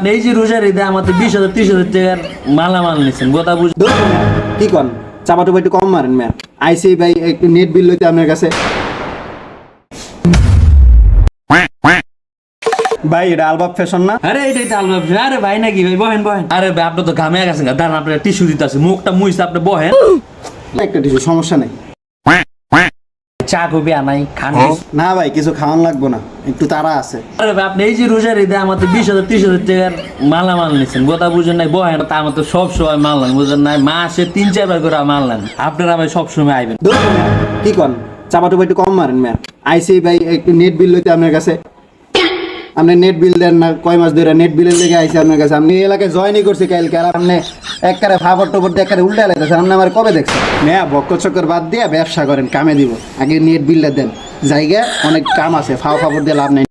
আপনি এই যে রোজার ঈদে আমাদের বিশ হাজার ত্রিশ হাজার টাকার মালামাল নিচ্ছেন কথা বুঝ কি কন? চাপা টুপা একটু কম মারেন ম্যাম। আইসি ভাই একটু নেট বিল লইতে আপনার কাছে। ভাই এটা আলবাব ফ্যাশন না? আরে এটাই তো আলবাব আরে ভাই নাকি ভাই? বহেন বহেন। আরে ভাই আপনি তো ঘামে গেছেন দাঁড়ান আপনার টিস্যু দিতে আছে মুখটা মুইছে আপনি বহেন। একটা কিছু সমস্যা নেই। চা কবি আনাই খান না ভাই কিছু খাওয়ান লাগবো না একটু তারা আছে। আরে ভাই আপনি এই যে রোজার ঈদে আমাদের বিশ হাজার ত্রিশ হাজার টাকার মালামাল নিচ্ছেন গোদা বুঝেন নাই বহেন তা আমার তো সব সময় মারলেন বুঝেন নাই মাসে তিন চারবার করে মারলেন আপনারা ভাই সব সময় আইবেন। কি কন? চাপা টুপা একটু কম মারেন ম্যাম। আইসি ভাই একটু নেট বিল লইতে আপনার কাছে। আপনি নেট বিল দেন না, কয় মাস ধরে নেট বিলের লেগে আইসি আপনার কাছে? আপনি এলাকায় জয়েনই করছি কালকে, আর আপনি একবারে ভাবর টপর দিয়ে একবারে উল্টা লাগতেছে আপনি আমার কবে দেখছেন? মেয়া বক্ক চক্কর বাদ দিয়ে ব্যবসা করেন, কামে দিব। আগে নেট বিলটা দেন। জায়গা অনেক কাম আছে, ফাও ফাবর দিয়ে লাভ নাই।